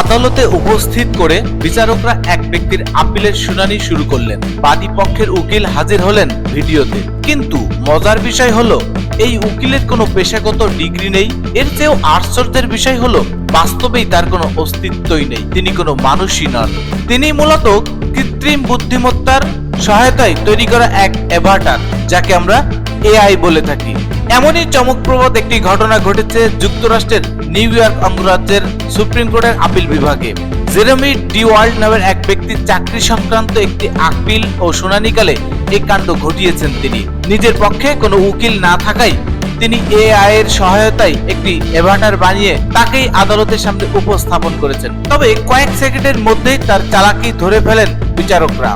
আদালতে উপস্থিত করে বিচারকরা এক ব্যক্তির আপিলের শুনানি শুরু করলেন। বাদী পক্ষের উকিল হাজির হলেন ভিডিওতে। কিন্তু মজার বিষয় হলো, এই উকিলের কোনো পেশাগত ডিগ্রি নেই, এর চেয়েও আশ্চর্যের বিষয় হলো, বাস্তবেই তার কোনো অস্তিত্বই নেই, তিনি কোনো মানুষই নন। তিনি মূলত কৃত্রিম বুদ্ধিমত্তার সহায়তায় তৈরি করা এক অ্যাভাটার যাকে আমরা এআই বলে থাকি। এমনই চমকপ্রদ একটি ঘটনা ঘটেছে যুক্তরাষ্ট্রের নিউ ইয়র্ক অঙ্গরাজ্যের সুপ্রিম কোর্টের আপিল বিভাগে। জেরেমি ডি ওয়ার্ল্ড নামের এক ব্যক্তির চাকরি সংক্রান্ত একটি আপিল ও শুনানিকালে এই কাণ্ড ঘটিয়েছেন তিনি। নিজের পক্ষে কোনো উকিল না থাকায় তিনি এআই এর সহায়তায় একটি এভাটার বানিয়ে তাকেই আদালতের সামনে উপস্থাপন করেছেন। তবে কয়েক সেকেন্ডের মধ্যেই তার চালাকি ধরে ফেলেন বিচারকরা।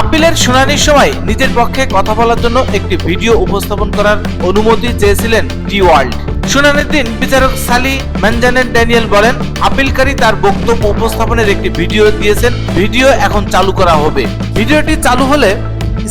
আপিলের শুনানির সময় নিজের পক্ষে কথা বলার জন্য একটি ভিডিও উপস্থাপন করার অনুমতি চেয়েছিলেন টি ওয়ার্ল্ড। শুনানির দিন বিচারক সালি ম্যানজানেন ড্যানিয়েল বলেন, আপিলকারী তার বক্তব্য উপস্থাপনের একটি ভিডিও দিয়েছেন। ভিডিও এখন চালু করা হবে। ভিডিওটি চালু হলে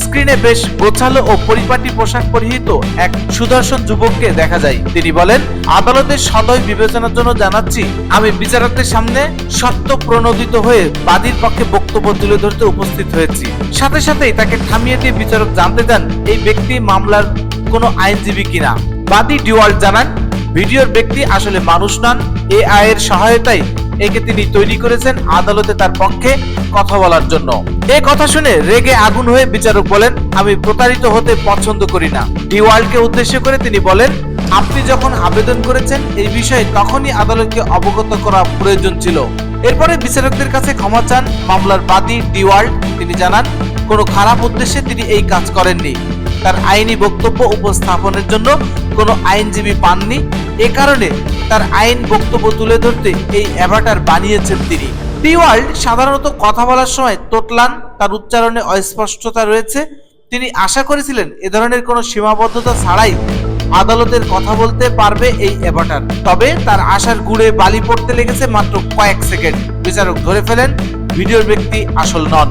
স্ক্রিনে বেশ গোছালো ও পরিপাটি পোশাক পরিহিত এক সুদর্শন যুবককে দেখা যায়। তিনি বলেন, আদালতের সদয় বিবেচনার জন্য জানাচ্ছি, আমি বিচারকদের সামনে সত্য প্রণোদিত হয়ে বাদীর পক্ষে বক্তব্য তুলে ধরতে উপস্থিত হয়েছি। সাথে সাথেই তাকে থামিয়ে দিয়ে বিচারক জানতে চান, এই ব্যক্তি মামলার কোনো আইনজীবী কিনা। বাদী ডিওয়াল জানান ভিডিওর ব্যক্তি আসলে মানুষ নন এআই এর সহায়তায় একে তিনি তৈরি করেছেন আদালতে তার পক্ষে কথা বলার জন্য। এ কথা শুনে রেগে আগুন হয়ে বিচারক বলেন, আমি প্রতারিত হতে পছন্দ করি না। ডি ওয়ার্ল্ডকে উদ্দেশ্য করে তিনি বলেন, আপনি যখন আবেদন করেছেন এই বিষয়ে তখনই আদালতকে অবগত করা প্রয়োজন ছিল। এরপরে বিচারকদের কাছে ক্ষমা চান মামলার বাদী ডিওয়াল্ড তিনি জানান, কোনো খারাপ উদ্দেশ্যে তিনি এই কাজ করেননি। তার আইনি বক্তব্য উপস্থাপনের জন্য কোনো আইনজীবী পাননি। এ কারণে তার আইন বক্তব্য তুলে ধরতে এই অ্যাভাটার বানিয়েছেন তিনি। ডি ওয়ার্ল্ড সাধারণত কথা বলার সময় তোতলান, তার উচ্চারণে অস্পষ্টতা রয়েছে। তিনি আশা করেছিলেন এ ধরনের কোনো সীমাবদ্ধতা ছাড়াই আদালতের কথা বলতে পারবে এই অ্যাভাটার তবে তার আশার গুড়ে বালি পড়তে লেগেছে মাত্র কয়েক সেকেন্ড। বিচারক ধরে ফেলেন ভিডিওর ব্যক্তি আসল নন।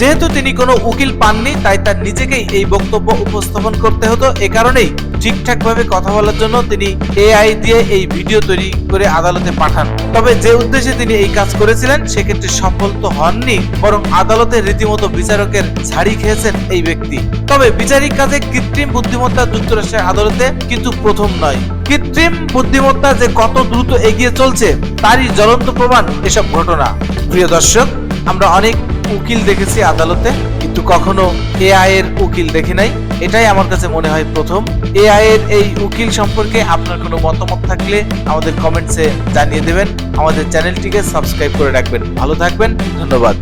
যেহেতু তিনি কোনো উকিল পাননি, তাই তার নিজেকেই এই বক্তব্য উপস্থাপন করতে হতো। এ কারণেই ঠিকঠাকভাবে কথা বলার জন্য তিনি এআই দিয়ে এই ভিডিও তৈরি করে আদালতে পাঠান। তবে যে উদ্দেশ্যে তিনি এই কাজ করেছিলেন, সেক্ষেত্রে সফল তো হননি, বরং আদালতে রীতিমতো বিচারকের ঝাড়ি খেয়েছেন এই ব্যক্তি। তবে বিচারিক কাজে কৃত্রিম বুদ্ধিমত্তা যুক্তরাষ্ট্রের আদালতে কিন্তু প্রথম নয়। কৃত্রিম বুদ্ধিমত্তা যে কত দ্রুত এগিয়ে চলছে, তারই জ্বলন্ত প্রমাণ এসব ঘটনা। প্রিয় দর্শক আমরা অনেক উকিল দেখেছি আদালতে, কিন্তু কখনো এআই এর উকিল দেখি নাই। এটাই আমার কাছে মনে হয় প্রথম। এআই এর এই উকিল সম্পর্কে আপনার কোনো মতামত থাকলে আমাদের কমেন্টসে জানিয়ে দেবেন। আমাদের চ্যানেলটিকে সাবস্ক্রাইব করে রাখবেন। ভালো থাকবেন। ধন্যবাদ।